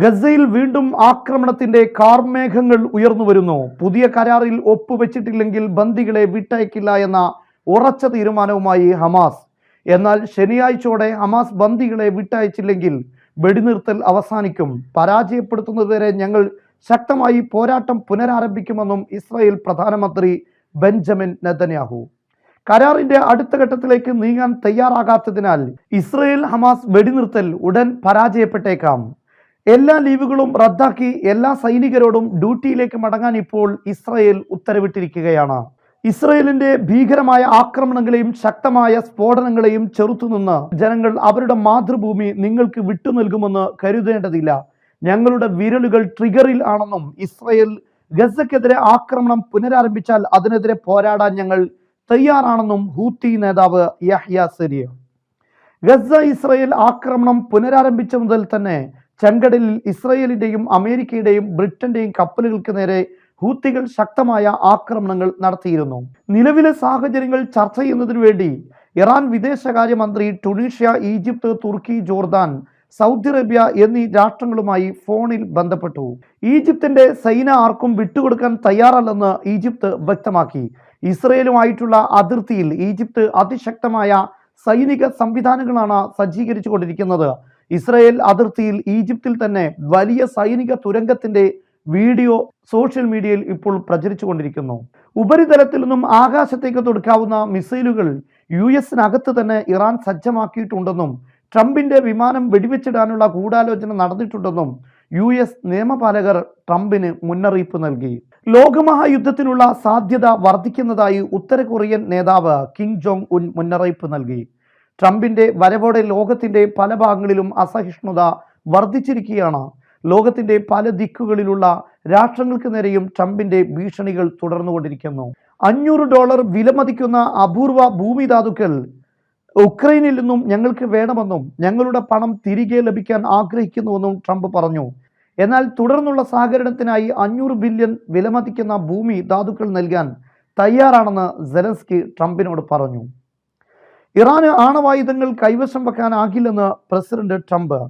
ഗസയിൽ വീണ്ടും ആക്രമണത്തിന്റെ കാർമേഘങ്ങൾ ഉയർന്നു വരുന്നു. പുതിയ കരാറിൽ ഒപ്പുവെച്ചിട്ടില്ലെങ്കിൽ ബന്ദികളെ വിട്ടയക്കില്ല എന്ന ഉറച്ച തീരുമാനവുമായി ഹമാസ്. എന്നാൽ ശനിയാഴ്ചയോടെ ഹമാസ് ബന്ദികളെ വിട്ടയച്ചില്ലെങ്കിൽ വെടിനിർത്തൽ അവസാനിക്കും. പരാജയപ്പെടുത്തുന്നതുവരെ ഞങ്ങൾ ശക്തമായി പോരാട്ടം പുനരാരംഭിക്കുമെന്നും ഇസ്രായേൽ പ്രധാനമന്ത്രി ബെഞ്ചമിൻ നെതന്യാഹു. കരാറിന്റെ അടുത്ത ഘട്ടത്തിലേക്ക് നീങ്ങാൻ തയ്യാറാകാത്തതിനാൽ ഇസ്രയേൽ ഹമാസ് വെടിനിർത്തൽ ഉടൻ പരാജയപ്പെട്ടേക്കാം. എല്ലാ ലീവുകളും റദ്ദാക്കി എല്ലാ സൈനികരോടും ഡ്യൂട്ടിയിലേക്ക് മടങ്ങാൻ ഇപ്പോൾ ഇസ്രയേൽ ഉത്തരവിട്ടിരിക്കുകയാണ്. ഇസ്രയേലിന്റെ ഭീകരമായ ആക്രമണങ്ങളെയും ശക്തമായ സ്ഫോടനങ്ങളെയും ചെറുത്തുനിന്ന് ജനങ്ങൾ അവരുടെ മാതൃഭൂമി നിങ്ങൾക്ക് വിട്ടു നൽകുമെന്ന് കരുതേണ്ടതില്ല. ഞങ്ങളുടെ വിരലുകൾ ട്രിഗറിൽ ആണെന്നും ഇസ്രയേൽ ഗസക്കെതിരെ ആക്രമണം പുനരാരംഭിച്ചാൽ അതിനെതിരെ പോരാടാൻ ഞങ്ങൾ തയ്യാറാണെന്നും ഹൂത്തി നേതാവ് യഹ്യ സരിയ. ഗസ ഇസ്രയേൽ ആക്രമണം പുനരാരംഭിച്ച മുതൽ തന്നെ ചെങ്കടലിൽ ഇസ്രയേലിന്റെയും അമേരിക്കയുടെയും ബ്രിട്ടന്റെയും കപ്പലുകൾക്ക് നേരെ ഹൂത്തികൾ ശക്തമായ ആക്രമണങ്ങൾ നടത്തിയിരുന്നു. നിലവിലെ സാഹചര്യങ്ങൾ ചർച്ച ചെയ്യുന്നതിനു വേണ്ടി ഇറാൻ വിദേശകാര്യമന്ത്രി ടുണീഷ്യ ഈജിപ്ത് തുർക്കി ജോർദാൻ സൗദി അറേബ്യ എന്നീ രാഷ്ട്രങ്ങളുമായി ഫോണിൽ ബന്ധപ്പെട്ടു. ഈജിപ്തിന്റെ സൈന ആർക്കും വിട്ടുകൊടുക്കാൻ തയ്യാറല്ലെന്ന് ഈജിപ്ത് വ്യക്തമാക്കി. ഇസ്രയേലുമായിട്ടുള്ള അതിർത്തിയിൽ ഈജിപ്ത് അതിശക്തമായ സൈനിക സംവിധാനങ്ങളാണ് സജ്ജീകരിച്ചു കൊണ്ടിരിക്കുന്നത് ഇസ്രയേൽ അതിർത്തിയിൽ ഈജിപ്തിൽ തന്നെ വലിയ സൈനിക തുരങ്കത്തിന്റെ വീഡിയോ സോഷ്യൽ മീഡിയയിൽ ഇപ്പോൾ പ്രചരിച്ചു കൊണ്ടിരിക്കുന്നു ഉപരിതലത്തിൽ നിന്നും ആകാശത്തേക്ക് തൊടുക്കാവുന്ന മിസൈലുകൾ യു എസിനകത്ത് തന്നെ ഇറാൻ സജ്ജമാക്കിയിട്ടുണ്ടെന്നും ട്രംപിന്റെ വിമാനം വെടിവെച്ചിടാനുള്ള ഗൂഢാലോചന നടന്നിട്ടുണ്ടെന്നും യു എസ് നിയമപാലകർ ട്രംപിന് മുന്നറിയിപ്പ് നൽകി. ലോകമഹായുദ്ധത്തിനുള്ള സാധ്യത വർദ്ധിക്കുന്നതായി ഉത്തര കൊറിയൻ നേതാവ് കിം ജോങ് ഉൻ മുന്നറിയിപ്പ് നൽകി. ട്രംപിന്റെ വരവോടെ ലോകത്തിന്റെ പല ഭാഗങ്ങളിലും അസഹിഷ്ണുത വർദ്ധിച്ചിരിക്കുകയാണ്. ലോകത്തിന്റെ പല ദിക്കുകളിലുള്ള രാഷ്ട്രങ്ങൾക്ക് നേരെയും ട്രംപിന്റെ ഭീഷണികൾ തുടർന്നുകൊണ്ടിരിക്കുന്നു. അഞ്ഞൂറ് ഡോളർ വിലമതിക്കുന്ന അപൂർവ ഭൂമിധാതുക്കൾ ഉക്രൈനിൽ നിന്നും ഞങ്ങൾക്ക് വേണമെന്നും ഞങ്ങളുടെ പണം തിരികെ ലഭിക്കാൻ ആഗ്രഹിക്കുന്നുവെന്നും ട്രംപ് പറഞ്ഞു. എന്നാൽ തുടർന്നുള്ള സഹകരണത്തിനായി അഞ്ഞൂറ് ബില്യൺ വിലമതിക്കുന്ന ഭൂമി ധാതുക്കൾ നൽകാൻ തയ്യാറാണെന്ന് സെലൻസ്കി ട്രംപിനോട് പറഞ്ഞു. ഇറാന് ആണവായുധങ്ങൾ കൈവശം വെക്കാനാകില്ലെന്ന് പ്രസിഡന്റ് ട്രംപ്.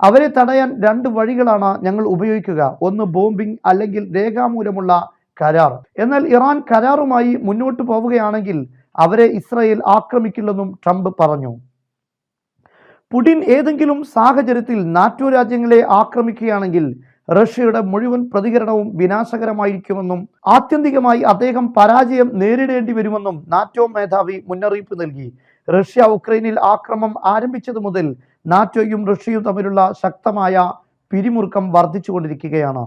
അവരെ തടയാൻ രണ്ട് വഴികളാണ് ഞങ്ങൾ ഉപയോഗിക്കുക. ഒന്ന് ബോംബിംഗ് അല്ലെങ്കിൽ രേഖാമൂലമുള്ള കരാർ. എന്നാൽ ഇറാൻ കരാറുമായി മുന്നോട്ട് പോവുകയാണെങ്കിൽ അവരെ ഇസ്രായേൽ ആക്രമിക്കില്ലെന്നും ട്രംപ് പറഞ്ഞു. പുടിൻ ഏതെങ്കിലും സാഹചര്യത്തിൽ നാറ്റോ രാജ്യങ്ങളെ ആക്രമിക്കുകയാണെങ്കിൽ റഷ്യയുടെ മുഴുവൻ പ്രതികരണവും വിനാശകരമായിരിക്കുമെന്നും ആത്യന്തികമായി അദ്ദേഹം പരാജയം നേരിടേണ്ടി വരുമെന്നും നാറ്റോ മേധാവി മുന്നറിയിപ്പ് നൽകി. റഷ്യ ഉക്രൈനിൽ ആക്രമം ആരംഭിച്ചതു മുതൽ നാറ്റോയും റഷ്യയും തമ്മിലുള്ള ശക്തമായ പിരിമുറുക്കം വർദ്ധിച്ചുകൊണ്ടിരിക്കുകയാണ്.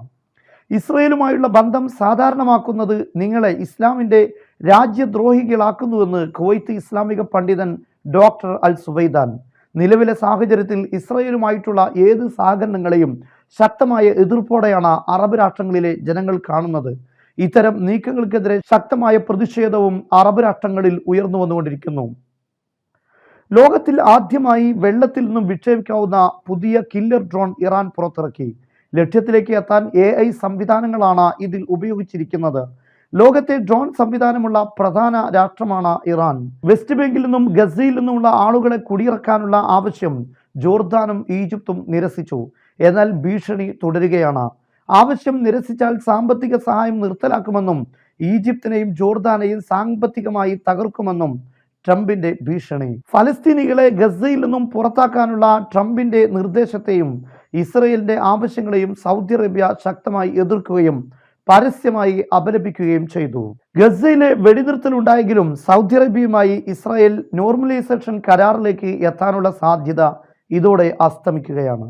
ഇസ്രയേലുമായുള്ള ബന്ധം സാധാരണമാക്കുന്നത് നിങ്ങളെ ഇസ്ലാമിന്റെ രാജ്യദ്രോഹികളാക്കുന്നുവെന്ന് കുവൈത്ത് ഇസ്ലാമിക പണ്ഡിതൻ ഡോക്ടർ അൽ സുബൈദാൻ. നിലവിലെ സാഹചര്യത്തിൽ ഇസ്രയേലുമായിട്ടുള്ള ഏത് സഹകരണങ്ങളെയും ശക്തമായ എതിർപ്പോടെയാണ് അറബ് രാഷ്ട്രങ്ങളിലെ ജനങ്ങൾ കാണുന്നത്. ഇത്തരം നീക്കങ്ങൾക്കെതിരെ ശക്തമായ പ്രതിഷേധവും അറബ് രാഷ്ട്രങ്ങളിൽ ഉയർന്നു വന്നുകൊണ്ടിരിക്കുന്നു. ലോകത്തിൽ ആദ്യമായി വെള്ളത്തിൽ നിന്നും വിക്ഷേപിക്കാവുന്ന പുതിയ കില്ലർ ഡ്രോൺ ഇറാൻ പുറത്തിറക്കി. ലക്ഷ്യത്തിലേക്ക് എത്താൻ എ ഐ സംവിധാനങ്ങളാണ് ഇതിൽ ഉപയോഗിച്ചിരിക്കുന്നത്. ലോകത്തെ ഡ്രോൺ സംവിധാനമുള്ള പ്രധാന രാഷ്ട്രമാണ് ഇറാൻ. വെസ്റ്റ് ബംഗിൽ നിന്നും ഗസയിൽ നിന്നുമുള്ള ആളുകളെ കുടിയിറക്കാനുള്ള ആവശ്യം ജോർദാനും ഈജിപ്തും നിരസിച്ചു. എന്നാൽ ഭീഷണി തുടരുകയാണ്. ആവശ്യം നിരസിച്ചാൽ സാമ്പത്തിക സഹായം നിർത്തലാക്കുമെന്നും ഈജിപ്തിനെയും ജോർദാനെയും സാമ്പത്തികമായി തകർക്കുമെന്നും ട്രംപിന്റെ ഭീഷണി. ഫലസ്തീനികളെ ഗസയിൽ നിന്നും പുറത്താക്കാനുള്ള ട്രംപിന്റെ നിർദ്ദേശത്തെയും ഇസ്രയേലിന്റെ ആവശ്യങ്ങളെയും സൗദി അറേബ്യ ശക്തമായി എതിർക്കുകയും പരസ്യമായി അപലപിക്കുകയും ചെയ്തു. ഗസയിലെ വെടിനിർത്തൽ ഉണ്ടായെങ്കിലും സൗദി അറേബ്യയുമായി ഇസ്രായേൽ നോർമലൈസേഷൻ കരാറിലേക്ക് എത്താനുള്ള സാധ്യത ഇതോടെ അസ്തമിക്കുകയാണ്.